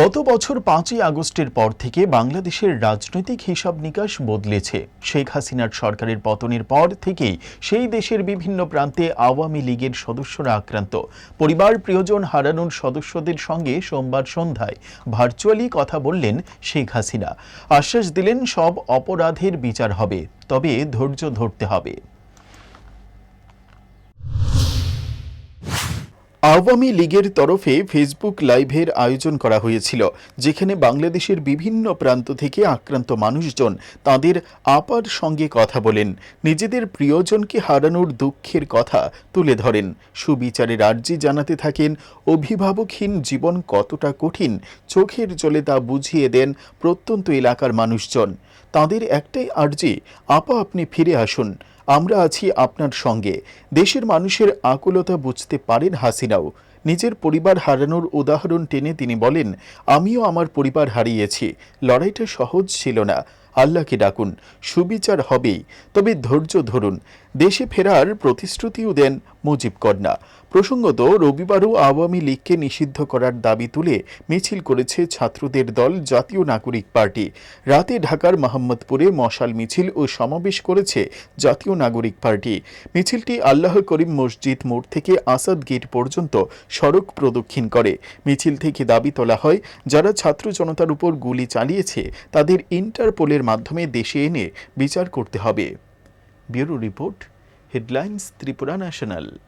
গত বছর পাঁচই আগস্টের পর থেকে বাংলাদেশের রাজনৈতিক হিসাব নিকাশ বদলেছে। শেখ হাসিনার সরকারের পতনের পর থেকেই সেই দেশের বিভিন্ন প্রান্তে আওয়ামী লীগের সদস্যরা আক্রান্ত। পরিবার প্রিয়জন হারানোর সদস্যদের সঙ্গে সোমবার সন্ধ্যায় ভার্চুয়ালি কথা বললেন শেখ হাসিনা। আশ্বাস দিলেন সব অপরাধের বিচার হবে, তবে ধৈর্য ধরতে হবে। আওয়ামী লীগের তরফে ফেসবুক লাইভের আয়োজন করা হয়েছিল, যেখানে বাংলাদেশের বিভিন্ন প্রান্ত থেকে আক্রান্ত মানুষজন তাদের আপার সঙ্গে কথা বলেন, নিজেদের প্রিয়জনকে হারানোর দুঃখের কথা তুলে ধরেন। সুবিচারের আর্জি জানাতে থাকেন, অভিভাবকহীন জীবন কতটা কঠিন, চোখের জলে তা বুঝিয়ে দেন প্রত্যন্ত এলাকার মানুষজন। তাদের একটাই আর্জি, আপা আপনি ফিরে আসুন। আমরা আছি আপনার সঙ্গে। দেশের মানুষের আকুলতা বুঝতে পারেন হাসিনাও। নিজের পরিবার হারানোর উদাহরণ টেনে তিনি বলেন, আমিও আমার পরিবার হারিয়েছি। লড়াইটা সহজ ছিল না। আল্লাহকে ডাকুন, সুবিচার হবেই। তবে ধৈর্য ধরুন। দেশে ফেরার প্রতিশ্রুতিও দেন মুজিব কন্যা। প্রসঙ্গত, রবিবারও আওয়ামী লীগকে নিষিদ্ধ করার দাবি তুলে মিছিল করেছে ছাত্রদের দল, জাতীয় নাগরিক পার্টি। রাতে ঢাকার মোহাম্মদপুরে মশাল মিছিল ও সমাবেশ করেছে জাতীয় নাগরিক পার্টি। মিছিলটি আল্লাহ করিম মসজিদ মোড় থেকে আসাদ গেট পর্যন্ত সড়ক প্রদক্ষিণ করে। মিছিল থেকে দাবি তোলা হয়, যারা ছাত্র জনতার উপর গুলি চালিয়েছে, তাদের ইন্টারপোলের মাধ্যমে দেশে এনে বিচার করতে হবে। Bureau report headlines Tripura national.